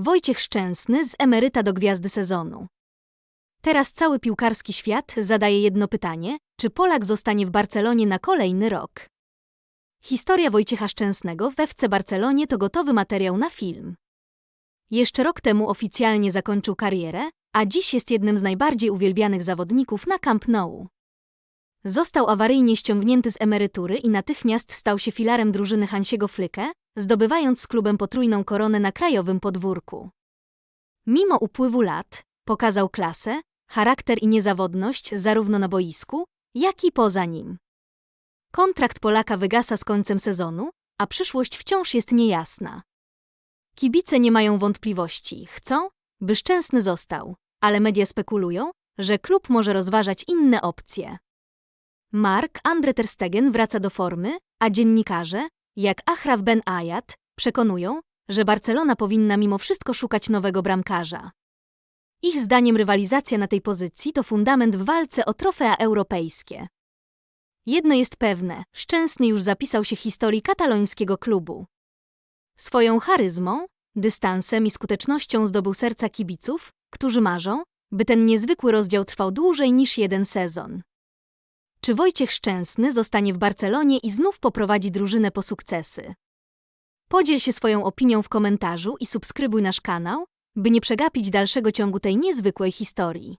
Wojciech Szczęsny z emeryta do gwiazdy sezonu. Teraz cały piłkarski świat zadaje jedno pytanie: czy Polak zostanie w Barcelonie na kolejny rok? Historia Wojciecha Szczęsnego w FC Barcelonie to gotowy materiał na film. Jeszcze rok temu oficjalnie zakończył karierę, a dziś jest jednym z najbardziej uwielbianych zawodników na Camp Nou. Został awaryjnie ściągnięty z emerytury i natychmiast stał się filarem drużyny Hansiego Flyke, zdobywając z klubem potrójną koronę na krajowym podwórku. Mimo upływu lat, pokazał klasę, charakter i niezawodność zarówno na boisku, jak i poza nim. Kontrakt Polaka wygasa z końcem sezonu, a przyszłość wciąż jest niejasna. Kibice nie mają wątpliwości, chcą, by Szczęsny został, ale media spekulują, że klub może rozważać inne opcje. Mark Andre Ter Stegen wraca do formy, a dziennikarze, jak Achraf Ben Ayat, przekonują, że Barcelona powinna mimo wszystko szukać nowego bramkarza. Ich zdaniem rywalizacja na tej pozycji to fundament w walce o trofea europejskie. Jedno jest pewne, Szczęsny już zapisał się historii katalońskiego klubu. Swoją charyzmą, dystansem i skutecznością zdobył serca kibiców, którzy marzą, by ten niezwykły rozdział trwał dłużej niż jeden sezon. Czy Wojciech Szczęsny zostanie w Barcelonie i znów poprowadzi drużynę po sukcesy? Podziel się swoją opinią w komentarzu i subskrybuj nasz kanał, by nie przegapić dalszego ciągu tej niezwykłej historii.